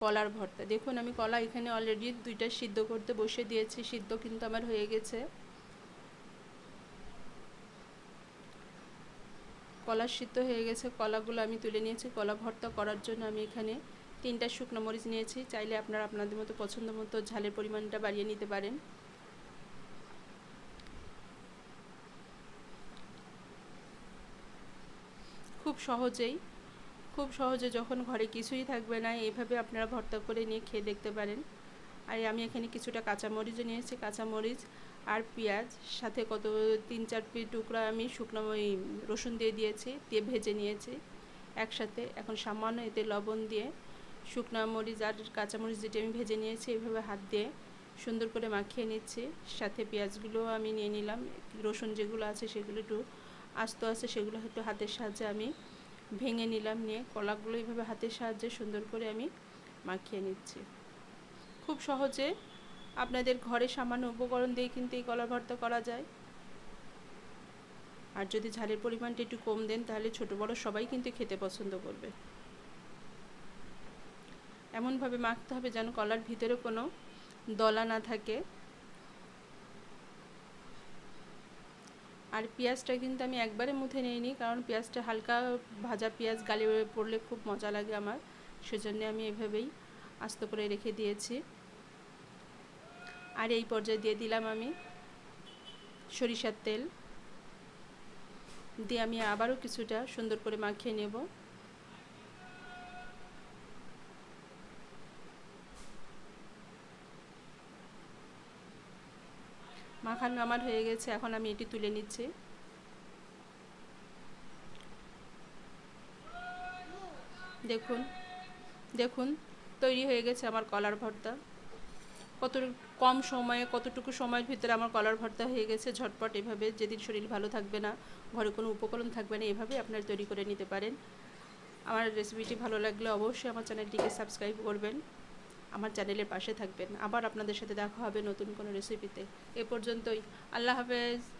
কলার ভর্তা। দেখুন, আমি কলা এখানে অলরেডি দুইটা সিদ্ধ করতে বসে দিয়েছি। সিদ্ধ কিন্তু আমার হয়ে গেছে। কলা সিদ্ধ হয়ে গেছে। কলাগুলো আমি তুলে নিয়েছি। কলা ভর্তা করার জন্য আমি এখানে তিনটা শুকনো মরিচ নিয়েছি। চাইলে আপনারা আপনাদের মতো পছন্দ মতো ঝালের পরিমাণটা বাড়িয়ে নিতে পারেন। খুব সহজেই খুব সহজে যখন ঘরে কিছুই থাকবে না এইভাবে আপনারা ভর্তা করে নিয়ে খেয়ে দেখতে পারেন। আর আমি এখানে কিছুটা কাঁচামরিচও নিয়েছি, কাঁচামরিচ আর পেঁয়াজ, সাথে কত তিন চার পি টুকরা আমি শুকনো ওই রসুন দিয়ে দিয়েছি, দিয়ে ভেজে নিয়েছি একসাথে। এখন সামান্য এতে লবণ দিয়ে শুকনো মরিচ আর কাঁচামরিচ যেটি আমি ভেজে নিয়েছি এইভাবে হাত দিয়ে সুন্দর করে মাখিয়ে নিচ্ছি। সাথে পেঁয়াজগুলো আমি নিয়ে নিলাম, রসুন যেগুলো আছে সেগুলো একটু আস্ত আছে, সেগুলো একটু হাতের সাহায্যে আমি ভেঙে নিলাম নিয়ে কলাগুলো এইভাবে হাতের সাহায্যে সুন্দর করে আমি মাখিয়ে নিচ্ছি। খুব সহজে আপনাদের ঘরে সামান্য উপকরণ দিয়ে কিন্তু এই কলা ভর্তা করা যায়। আর যদি ঝালের পরিমাণটা একটু কম দেন তাহলে ছোট বড় সবাই কিন্তু খেতে পছন্দ করবে। এমনভাবে মাখতে হবে যেন কলার ভিতরে কোনো দলা না থাকে। আর পেঁয়াজটা কিন্তু আমি একবারে মুথে নিইনি, কারণ পেঁয়াজটা হালকা ভাজা পেঁয়াজ গালি পড়লে খুব মজা লাগে আমার, সেজন্য আমি এভাবেই আস্ত করে রেখে দিয়েছি। আর এই পর্যায়ে দিয়ে দিলাম আমি সরিষার তেল। দিয়ে আমি আবারও কিছুটা সুন্দর করে মাখিয়ে নেব। মাখানো আমার হয়ে গেছে, এখন আমি এটি তুলে নিচ্ছি। দেখুন দেখুন, তৈরি হয়ে গেছে আমার কলার ভর্তা। কত কম সময়ে, কতটুকু সময়ের ভিতরে আমার কলার ভর্তা হয়ে গেছে, ঝটপট এভাবে, যেদিন শরীর ভালো থাকবে না, ঘরে কোনো উপকরণ থাকবে না, এভাবে আপনারা তৈরি করে নিতে পারেন। আমার রেসিপিটি ভালো লাগলে অবশ্যই আমার চ্যানেলটিকে সাবস্ক্রাইব করবেন। আমার চ্যানেলের পাশে থাকবেন। আবার আপনাদের সাথে দেখা হবে নতুন কোনো রেসিপিতে এ পর্যন্তই। আল্লাহ হাফেজ।